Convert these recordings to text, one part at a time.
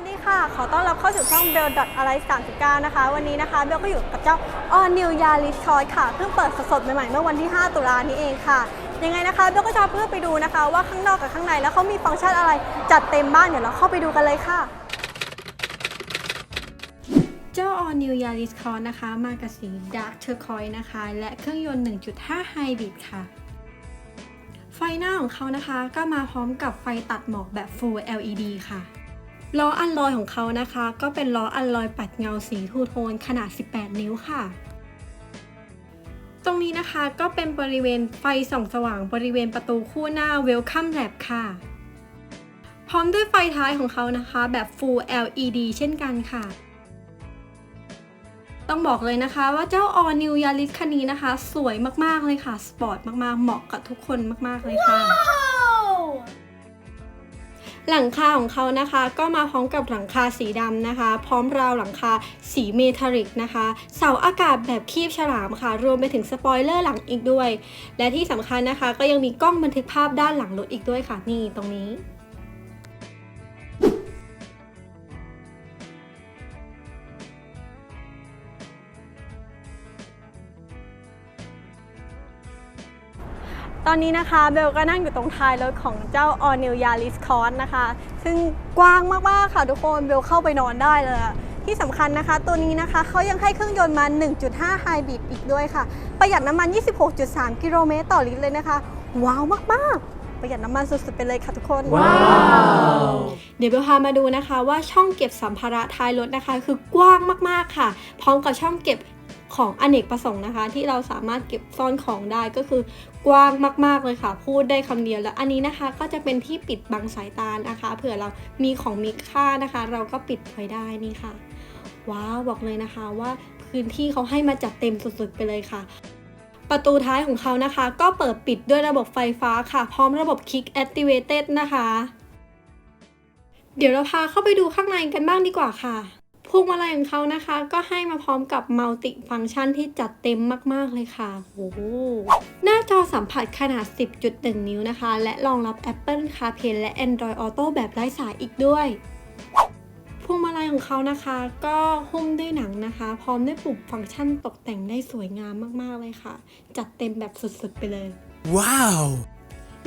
วัสดีค่ะ ขอต้อนรับเข้าสู่ช่อง Bell อะไร39 นะคะ วันนี้นะคะเบลก็อยู่กับเจ้า All New Yaris Choice ค่ะ เพิ่งเปิดสดๆใหม่ๆเมื่อวันที่ 5 ตุลานี้เองค่ะ ยังไงนะคะเบลก็จะเพื่อไปดูนะคะ ว่าข้างนอกกับข้างในแล้วเขามีฟังก์ชันอะไรจัดเต็มบ้านเดี๋ยวเราเข้าไปดูกันเลยค่ะ เจ้า All New Yaris Cross นะคะ มากับสี Dark Turquoise นะคะ และเครื่องยนต์ 1.5 Hybrid ค่ะไฟหน้าของเขานะคะก็มาพร้อมกับไฟตัดหมอกแบบ Full LED ค่ะ ล้ออัลลอยของเขานะคะ ก็เป็นล้ออัลลอยปัดเงาสีทูโทนขนาด 18 นิ้วค่ะ ตรงนี้นะคะก็เป็นบริเวณไฟส่องสว่างบริเวณประตูคู่หน้า Welcome Lab ค่ะ พร้อมด้วยไฟท้ายของเขานะคะ แบบ Full LED เช่นกันค่ะ ต้องบอกเลยนะคะว่าเจ้า All New Yaris คันนี้นะคะ สวยมากๆเลยค่ะ สปอร์ตมากๆ เหมาะกับทุกคนมากๆเลยค่ะ หลังคาของเขานะคะ ก็มาพร้อมกับหลังคาสีดำนะคะ พร้อมราวหลังคาสีเมทัลลิกนะคะ เสาอากาศแบบคีบฉลามค่ะ รวมไปถึงสปอยเลอร์หลังอีกด้วย และที่สำคัญนะคะก็ยังมีกล้องบันทึกภาพด้านหลังรถอีกด้วยค่ะนี่ตรงนี้ ตอนนี้นะคะเบลก็นั่งอยู่ตรงท้ายรถของเจ้า All New Yaris Cross นะคะ ซึ่งกว้างมาก ๆ ค่ะทุกคนเบลเข้าไปนอนได้เลยอะที่สำคัญนะคะ ตัวนี้นะคะเขายังให้เครื่องยนต์มา 1.5 Hybrid อีกด้วยค่ะ ประหยัดน้ำมัน 26.3 กิโลเมตรต่อลิตรเลยนะคะ ว้าวมาก ๆประหยัดน้ำมันสุดๆไปเลยค่ะทุกคน ว้าว เดี๋ยวเบลพามาดูนะคะว่าช่องเก็บสัมภาระท้ายรถนะคะ คือกว้างมากๆค่ะ พร้อมกับช่องเก็บ ของอเนกประสงค์นะคะ ที่เราสามารถเก็บซ่อนของได้ก็คือกว้างมาก ๆเลยค่ะ พูดได้คำเดียวแล้วอันนี้นะคะ ก็จะเป็นที่ปิดบังสายตานะคะ เผื่อเรามีของมีค่านะคะ เราก็ปิดไว้ได้นี่ค่ะ ว้าวบอกเลยนะคะว่าพื้นที่เขาให้มาจัดเต็มสุดๆไปเลยค่ะประตูท้ายของเขานะคะ ก็เปิดปิดด้วยระบบไฟฟ้าค่ะ พร้อมระบบ Kick Activated นะคะ เดี๋ยวเราพาเข้าไปดูข้างในกันบ้างดีกว่าค่ะ พวงมาลัยของเขานะคะ ก็ให้มาพร้อมกับมัลติฟังก์ชันที่จัดเต็มมาก ๆ เลยค่ะโอ้โหหน้าจอสัมผัสขนาด 10.1 นิ้วนะคะ และรองรับ Apple CarPlay และ Android Auto แบบไร้สายอีกด้วยพวงมาลัยของเขานะคะ ก็หุ้มด้วยหนังนะคะ พร้อมด้วยปุ่มฟังก์ชันตกแต่งได้สวยงามมาก ๆ เลยค่ะ จัดเต็มแบบสุด ๆ ไปเลย Wow!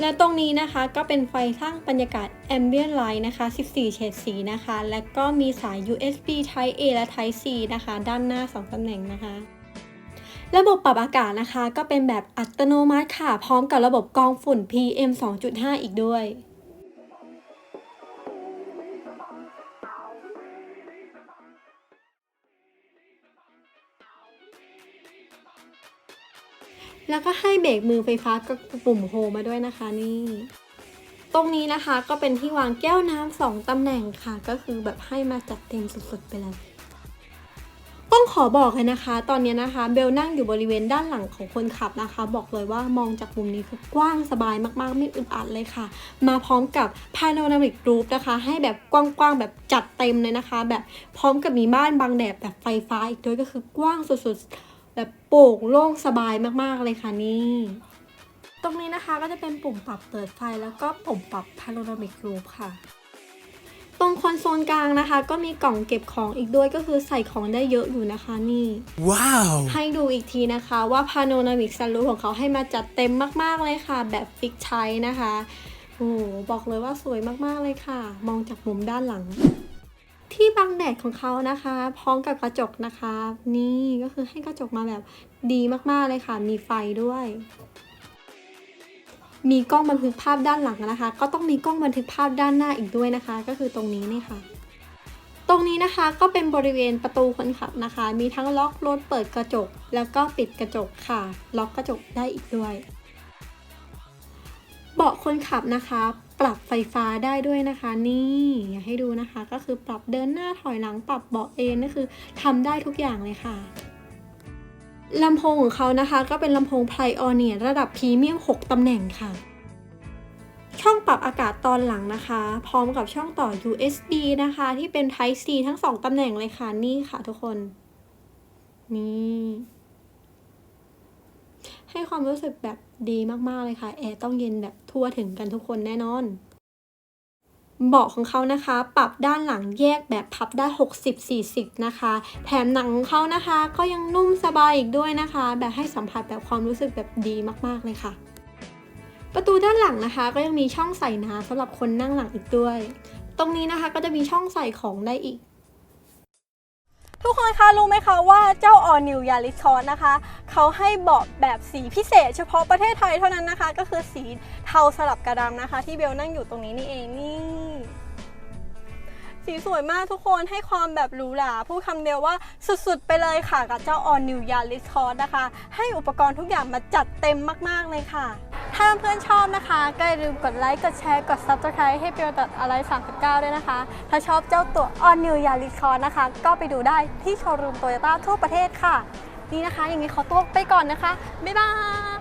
และตรงนี้นะคะก็เป็นไฟสร้างบรรยากาศ Ambient Light นะคะ 14 เฉดสีนะคะ และก็มีสาย USB Type A และ Type C นะคะ ด้านหน้า 2 ตำแหน่งนะคะ ระบบปรับอากาศนะคะ ก็เป็นแบบอัตโนมัติค่ะ พร้อมกับระบบกรองฝุ่น PM 2.5 อีกด้วย แล้วก็ให้เบรกมือไฟฟ้ากับปุ่มโฮมาด้วยนะคะนี่ ตรงนี้นะคะก็เป็นที่วางแก้วน้ำสองตำแหน่งค่ะ ก็คือแบบให้มาจัดเต็มสุดๆไปเลยต้องขอบอกเลยนะคะ ตอนนี้นะคะ เบลนั่งอยู่บริเวณด้านหลังของคนขับนะคะ บอกเลยว่ามองจากมุมนี้คือกว้างสบายมากๆ ไม่อึดอัดเลยค่ะ มาพร้อมกับ panoramic roof นะคะ ให้แบบกว้างๆแบบจัดเต็มเลยนะคะ แบบพร้อมกับมีม่านบังแดดแบบไฟฟ้าอีกด้วยก็คือกว้างสุดๆ แบบโปร่งโล่งสบายมากๆเลยค่ะนี่ ตรงนี้นะคะก็จะเป็นปุ่มปรับเปิดไฟแล้วก็ปุ่มปรับ panoramic roof ค่ะ ตรงคอนโซลกลางนะคะ ก็มีกล่องเก็บของอีกด้วยก็คือใส่ของได้เยอะอยู่นะคะนี่ Wow! ให้ดูอีกทีนะคะว่า panoramic sunroof ของเขาให้มาจัดเต็มมากๆเลยค่ะ แบบฟิกใช้นะคะโอ้โหบอกเลยว่าสวยมากๆเลยค่ะ มองจากมุมด้านหลัง ที่บังแดดของเขานะคะ พร้อมกับกระจกนะคะ นี่ก็คือให้กระจกมาแบบดีมากๆเลยค่ะ มีไฟด้วย มีกล้องบันทึกภาพด้านหลังนะคะ ก็ต้องมีกล้องบันทึกภาพด้านหน้าอีกด้วยนะคะ ก็คือตรงนี้นี่ค่ะ ตรงนี้นะคะก็เป็นบริเวณประตูคนขับนะคะ มีทั้งล็อกรถเปิดกระจก แล้วก็ปิดกระจกค่ะ ล็อกกระจกได้อีกด้วย เบาะคนขับนะคะ รับไฟฟ้าได้ด้วยนะคะ นี่อยากให้ดูนะคะ ก็คือปรับเดินหน้าถอยหลังปรับเบาะเอนนี่คือทำได้ทุกอย่างเลยค่ะลำโพงของเขานะคะ ก็เป็นลำโพง Pioneer ระดับพรีเมียม 6 ตำแหน่งค่ะ ช่องปรับอากาศตอนหลังนะคะ พร้อมกับช่องต่อ USB นะคะ ที่เป็น Type C ทั้ง 2 ตำแหน่งเลยค่ะ นี่ค่ะทุกคน นี่ ให้ความรู้สึกแบบ ดีมากๆเลยค่ะ แอร์ต้องเย็นแบบทั่วถึงกันทุกคนแน่นอน เบาะของเขานะคะ ปรับด้านหลังแยกแบบพับได้ 60-40 นะคะ แถมหนังของเขานะคะ ก็ยังนุ่มสบายอีกด้วยนะคะ แบบให้สัมผัสแบบความรู้สึกแบบดีมากๆเลยค่ะ ประตูด้านหลังนะคะ ก็ยังมีช่องใส่น้ำสำหรับคนนั่งหลังอีกด้วย ตรงนี้นะคะก็จะมีช่องใส่ของได้อีก ทุกคนคะรู้ไหมคะว่าเจ้า All New Yaris Cross นะคะ เขาให้เบาะแบบสีพิเศษ เฉพาะประเทศไทยเท่านั้นนะคะ ก็คือสีเทาสลับกระดำนะคะ ที่เบลนั่งอยู่ตรงนี้นี่เองนี่สีสวยมากทุกคนให้ความแบบหรูหราพูดคำเดียวว่าสุดๆ ไปเลยค่ะ กับเจ้า All New Yaris Cross นะคะ ให้อุปกรณ์ทุกอย่างมาจัดเต็มมากๆเลยค่ะ ถ้าเพื่อนชอบนะคะก็อย่าลืมกดไลค์ กดแชร์ กด Subscribe ให้เบลตัดอะไร 39 ด้วยนะคะ ถ้าชอบเจ้าตัว All New Yaris Cross นะคะ ก็ไปดูได้ที่โชว์รูมโตโยต้าทั่วประเทศค่ะ นี่นะคะ อย่างนี้ขอตัวไปก่อนนะคะ บ๊ายบาย